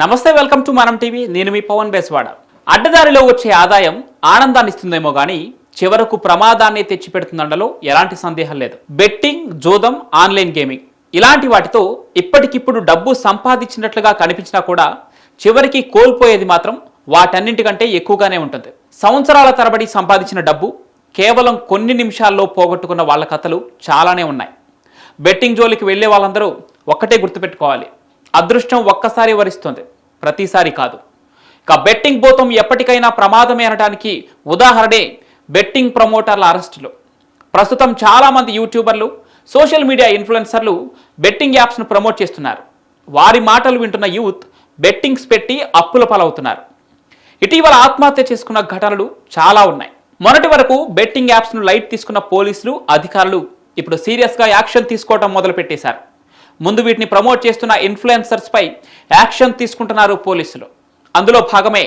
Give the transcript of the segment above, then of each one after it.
నమస్తే welcome to మనం TV. నేను మీ పవన్ బేస్వాడ. అడ్డదారిలో వచ్చే ఆదాయం ఆనందాన్ని ఇస్తుందేమో కానీ చివరకు ప్రమాదాన్ని తెచ్చిపెడుతుందండలో ఎలాంటి సందేహం లేదు. బెట్టింగ్ జోదం ఆన్లైన్ గేమింగ్. ఇలాంటి వాటితో ఇప్పటికిప్పుడు డబ్బు సంపాదించినట్లుగా కనిపించినా కూడా చివరికి కోల్పోయేది మాత్రం వాటన్నింటికంటే ఎక్కువగానే ఉంటుంది. సంవత్సరాల తరబడి సంపాదించిన డబ్బు కేవలం కొన్ని నిమిషాల్లో పోగొట్టుకున్న వాళ్ళ కథలు చాలానే ఉన్నాయి. బెట్టింగ్ జోలికి వెళ్ళే వాళ్ళందరూ ఒక్కటే గుర్తుపెట్టుకోవాలి. అదృష్టం ఒక్కసారి వరిస్తుంది. ప్రతిసారి కాదు. ఇక బెట్టింగ్ భూతం ఎప్పటికైనా ప్రమాదమే అనడానికి ఉదాహరణే బెట్టింగ్ ప్రమోటర్ల అరెస్టులు. ప్రస్తుతం చాలామంది యూట్యూబర్లు సోషల్ మీడియా ఇన్ఫ్లుయెన్సర్లు బెట్టింగ్ యాప్స్ను ప్రమోట్ చేస్తున్నారు. వారి మాటలు వింటున్న యూత్ బెట్టింగ్స్ పెట్టి అప్పుల పాలవుతున్నారు. ఇటీవల ఆత్మహత్య చేసుకున్న ఘటనలు చాలా ఉన్నాయి. మొన్నటి వరకు బెట్టింగ్ యాప్స్ను లైట్ తీసుకున్న పోలీసులు అధికారులు ఇప్పుడు సీరియస్గా యాక్షన్ తీసుకోవడం మొదలుపెట్టేశారు. ముందు వీటిని ప్రమోట్ చేస్తున్న ఇన్ఫ్లుయెన్సర్స్పై యాక్షన్ తీసుకుంటున్నారు పోలీసులు. అందులో భాగమే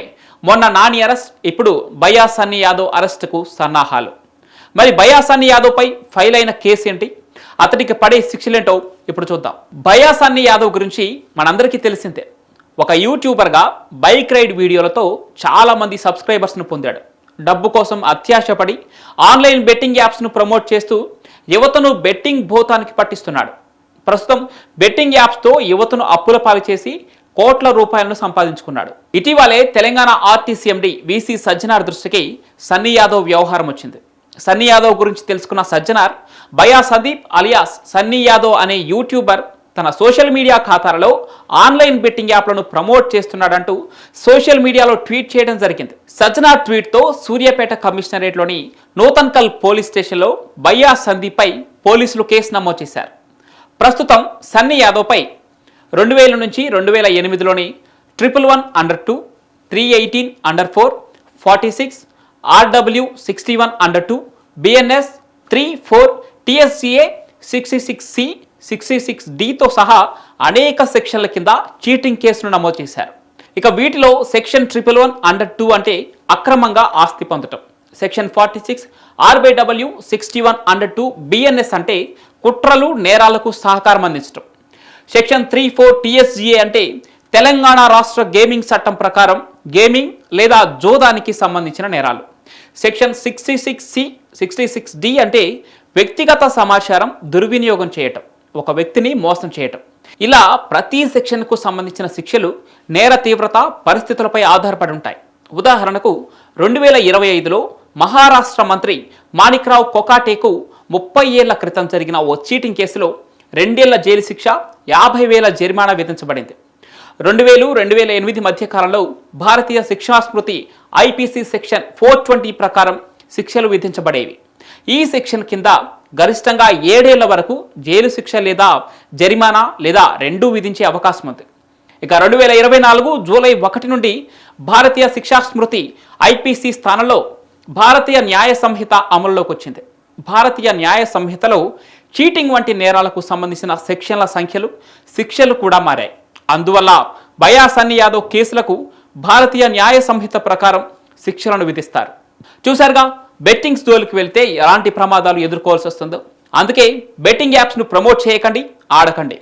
మొన్న నాని అరెస్ట్ ఇప్పుడు బయా సన్నీ యాదవ్ అరెస్టుకు సన్నాహాలు. మరి బయా సన్నీ యాదవ్పై ఫైల్ అయిన కేసు ఏంటి? అతడికి పడే శిక్షలేంటో ఇప్పుడు చూద్దాం. బయా సన్నీ యాదవ్ గురించి మనందరికీ తెలిసిందే. ఒక యూట్యూబర్గా బైక్ రైడ్ వీడియోలతో చాలామంది సబ్స్క్రైబర్స్ను పొందాడు. డబ్బు కోసం అత్యాశపడి ఆన్లైన్ బెట్టింగ్ యాప్స్ను ప్రమోట్ చేస్తూ యువతను బెట్టింగ్ భూతానికి పట్టిస్తున్నాడు. ప్రస్తుతం బెట్టింగ్ యాప్స్తో యువతను అప్పుల పాలు చేసి కోట్ల రూపాయలను సంపాదించుకున్నాడు. ఇటీవలే Telangana RTC MD VC Sajjanar దృష్టికి సన్నీ యాదవ్ వ్యవహారం వచ్చింది. సన్నీ యాదవ్ గురించి తెలుసుకున్న సజ్జనార్ బయా సందీప్ అలియాస్ సన్నీ యాదవ్ అనే యూట్యూబర్ తన సోషల్ మీడియా ఖాతాలలో ఆన్లైన్ బెట్టింగ్ యాప్లను ప్రమోట్ చేస్తున్నాడంటూ సోషల్ మీడియాలో ట్వీట్ చేయడం జరిగింది. సజ్జనార్ ట్వీట్తో సూర్యాపేట కమిషనరేట్లోని నూతన్కల్ పోలీస్ స్టేషన్లో బయ్యా సందీప్పై పోలీసులు కేసు నమోదు చేశారు. ప్రస్తుతం సన్నీ యాదవ్పై రెండు వేల నుంచి రెండు వేల ఎనిమిదిలోని triple one under two three eighteen under four forty six RW sixty one under two BNS three four TSCA sixty six C sixty six డితో సహా అనేక సెక్షన్ల కింద చీటింగ్ కేసును నమోదు చేశారు. ఇక వీటిలో section triple one under two అంటే అక్రమంగా ఆస్తి పొందటం. Section forty six R by W sixty one under two BNS అంటే కుట్రలు నేరాలకు సహకారం అందించడం సెక్షన్ త్రీ ఫోర్ టిఎస్జిఏ అంటే తెలంగాణ రాష్ట్ర గేమింగ్ చట్టం ప్రకారం గేమింగ్ లేదా జోదానికి సంబంధించిన నేరాలు. Section sixty six C sixty six D అంటే వ్యక్తిగత సమాచారం దుర్వినియోగం చేయటం ఒక వ్యక్తిని మోసం చేయటం. ఇలా ప్రతి సెక్షన్కు సంబంధించిన శిక్షలు నేర తీవ్రత పరిస్థితులపై ఆధారపడి ఉంటాయి. ఉదాహరణకు రెండు వేల ఇరవై ఐదులో మహారాష్ట్ర మంత్రి మాణిక్రావు కొకాటేకు ముప్పై ఏళ్ళ క్రితం జరిగిన ఓ చీటింగ్ కేసులో రెండేళ్ళ జైలు శిక్ష యాభై వేల జరిమానా విధించబడింది. రెండు వేలు రెండు వేల ఎనిమిది మధ్య కాలంలో భారతీయ శిక్షా స్మృతి ఐపీసీ సెక్షన్ ఫోర్ ట్వంటీ ప్రకారం శిక్షలు విధించబడేవి. ఈ సెక్షన్ కింద గరిష్టంగా ఏడేళ్ళ వరకు జైలు శిక్ష లేదా జరిమానా లేదా రెండూ విధించే అవకాశం ఉంది. ఇక రెండు వేల ఇరవై నాలుగు జూలై ఒకటి నుండి భారతీయ శిక్షా స్మృతి ఐపీసీ స్థానంలో భారతీయ న్యాయ సంహిత అమలులోకి వచ్చింది భారతీయ న్యాయ సంహితలో చీటింగ్ వంటి నేరాలకు సంబంధించిన సెక్షన్ల సంఖ్యలు శిక్షలు కూడా మారాయి. అందువల్ల బయా సన్నీ యాదవ్ కేసులకు భారతీయ న్యాయ సంహిత ప్రకారం శిక్షలను విధిస్తారు. చూశారుగా బెట్టింగ్స్ జోలికి వెళ్తే ఎలాంటి ప్రమాదాలు ఎదుర్కోవాల్సి వస్తుందో. అందుకే బెట్టింగ్ యాప్స్ను ప్రమోట్ చేయకండి ఆడకండి.